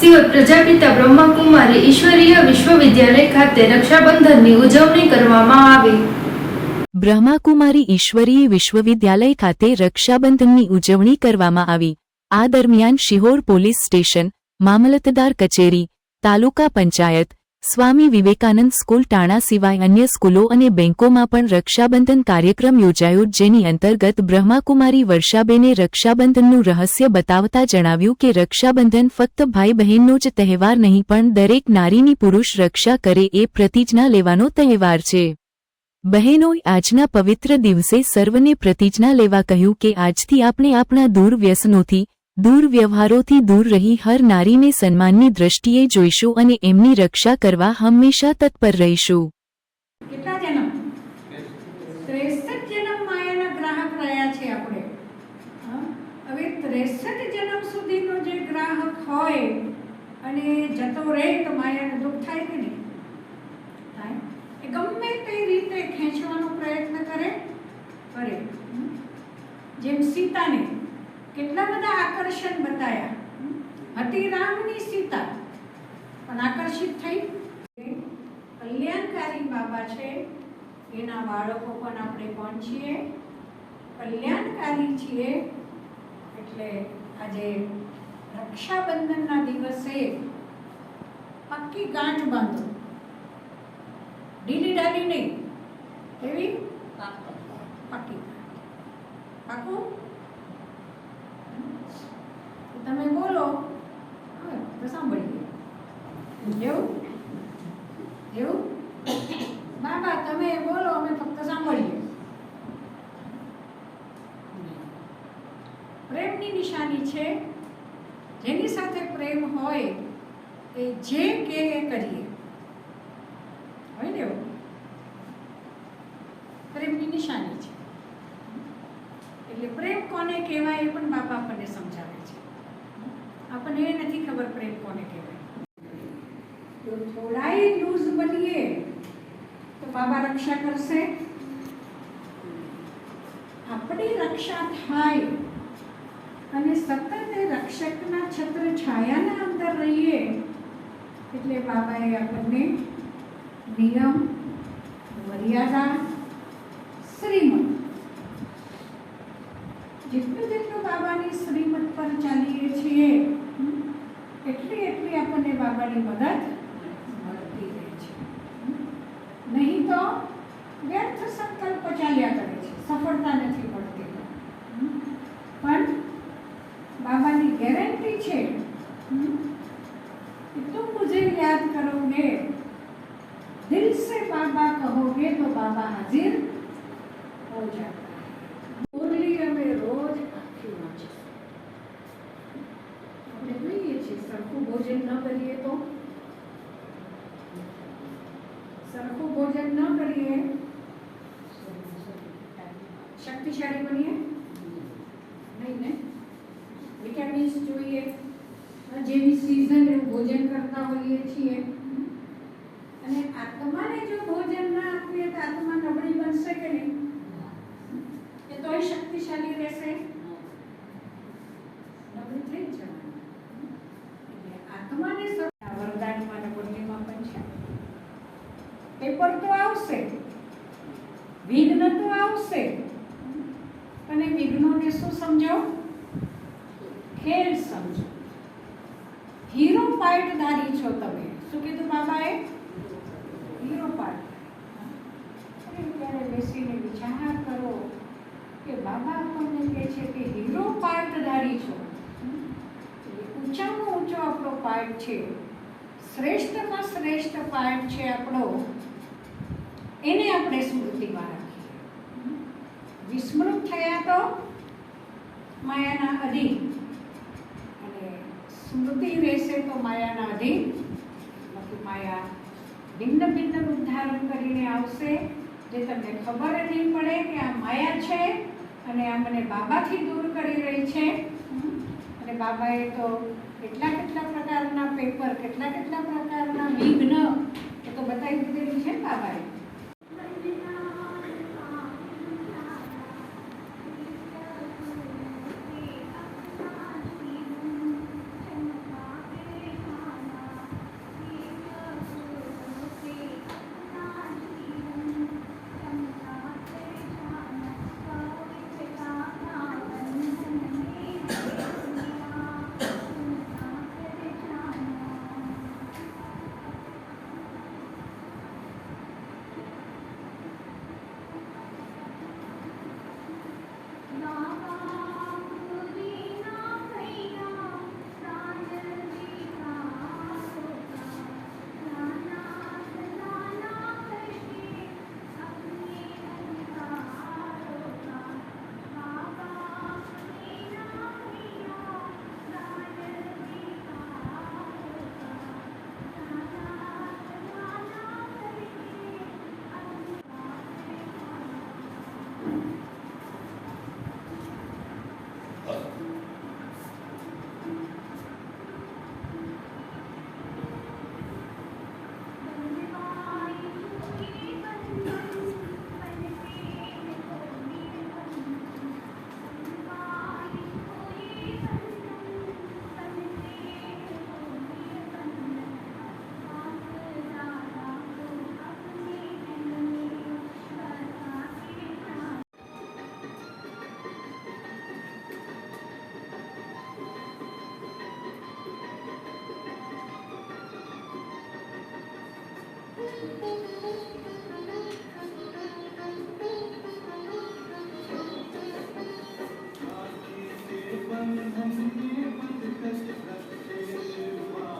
સિવાય પ્રજાપિતા બ્રહ્માકુમારી ઈશ્વરીય વિશ્વવિદ્યાલય ખાતે રક્ષાબંધનની ઉજવણી કરવામાં આવી. બ્રહ્માકુમારી ઈશ્વરીય વિશ્વવિદ્યાલય ખાતે રક્ષાબંધનની ઉજવણી કરવામાં આવી. આ દરમિયાન શિહોર પોલીસ સ્ટેશન, મામલતદાર કચેરી, તાલુકા પંચાયત સ્વામી વિવેકાનંદ સ્કૂલ ટાણા સિવાય અન્ય સ્કૂલો અને બેંકોમાં પણ રક્ષાબંધન કાર્યક્રમ યોજાયો, જેની અંતર્ગત બ્રહ્માકુમારી વર્ષાબેને રક્ષાબંધનનું રહસ્ય બતાવતા જણાવ્યું કે રક્ષાબંધન ફક્ત ભાઈ બહેનનો જ તહેવાર નહીં, પણ દરેક નારીની પુરુષ રક્ષા કરે એ પ્રતિજ્ઞા લેવાનો તહેવાર છે. બહેનોએ આજના પવિત્ર દિવસે સર્વને પ્રતિજ્ઞા લેવા કહ્યું કે આજથી આપણે આપણા દૂર વ્યસનોથી દૂર વ્યવહારોથી દૂર રહી હર નારીને સન્માનની દ્રષ્ટિએ જોઈશું અને એમની રક્ષા કરવા હંમેશા તત્પર રહીશું. પ્રયત્ન કરે. જેમ સીતાને કેટલા બધા આકર્ષણ બતાયા? હતી રામની સીતા. પણ આકર્ષિત થઈ. કલ્યાણકારી બાબા છે. એના બાળકો પણ આપણે કોણ છીએ? કલ્યાણકારી છીએ. એટલે આજે રક્ષાબંધનના દિવસે પક્કી ગાંઠ બાંધો. ઢીલી ઢાલી નહીં. કેવી? પાકી પાકું તમે બોલો હા, તો સાંભળીએ એવું એવું બાબા તમે બોલો અમે ફક્ત સાંભળીએ પ્રેમની નિશાની છે. જેની સાથે પ્રેમ હોય એ જે કે એ કરીએ. હોય ને પ્રેમની નિશાની છે. એટલે પ્રેમ કોને કહેવાય એ પણ બાપા આપણને સમજાવે છે. આપણને એ નથી ખબર પ્રેમ કોને કહેવાય. જો થોડાય લૂઝ બનીએ, તો બાબા રક્ષા કરશે. આપણી રક્ષા થાય. અને સતત એ રક્ષકના છત્ર છાયાના અંદર રહીએ એટલે બાબાએ આપણને નિયમ, મર્યાદા શ્રીમદ જેટલું જેટલું બાબાની શ્રીમત પર ચાલીએ છીએ એટલી એટલી આપણને બાબાની મદદ करोगे दिल से बाबा कहोगे तो बाबा हाजिर हो जाता है मुरली અમે રોજ આખી વાંચીશું આપણે જોઈએ છીએ સરખું ભોજન ન કરીએ તો સરખું ભોજન ન કરીએ શક્તિશાળી બનીએ નહીં ને વિટામિન્સ જોઈએ જેવી સિઝન એવું ભોજન કરતા હોઈએ છીએ અને આત્માને જો ભોજન ના આપીએ તો આત્મા નબળી બનશે કે નહીં? એ તોય શક્તિશાળી રહેશે? નબળી થઈ જ આત્માને વરદાનમાં અને પૂર્ણિમા પણ છે. પેપર તો આવશે. વિઘ્ન તો આવશે. અને વિઘ્નોને શું સમજો? ખેલ સમજો. હીરો પાર્ટધારી છો તમે. શું કીધું બાબાએ હીરો અને ત્યારે બેસીને વિચાર કરો કે બાબા આપણને કહે છે કે હીરો પાર્ટધારી છો. ઊંચામાં ઊંચો આપણો પાર્ટ છે. શ્રેષ્ઠમાં શ્રેષ્ઠ પાર્ટ છે આપણો. એને આપણે સ્મૃતિમાં રાખીએ. વિસ્મૃત થયા તો માયાના અધીન. અને સ્મૃતિ રહેશે તો માયાના અધીન. બાકી માયા ભિન્ન ભિન્ન રૂપ ધારણ કરીને આવશે, જે તમને ખબર જ નહીં પડે કે આ માયા છે અને આ મને બાબાથી દૂર કરી રહી છે. અને બાબાએ તો કેટલા કેટલા પ્રકારના પેપર, કેટલા કેટલા પ્રકારના વિઘ્ન એ તો બતાવી દીધેલું છે બાબાએ? Thank you.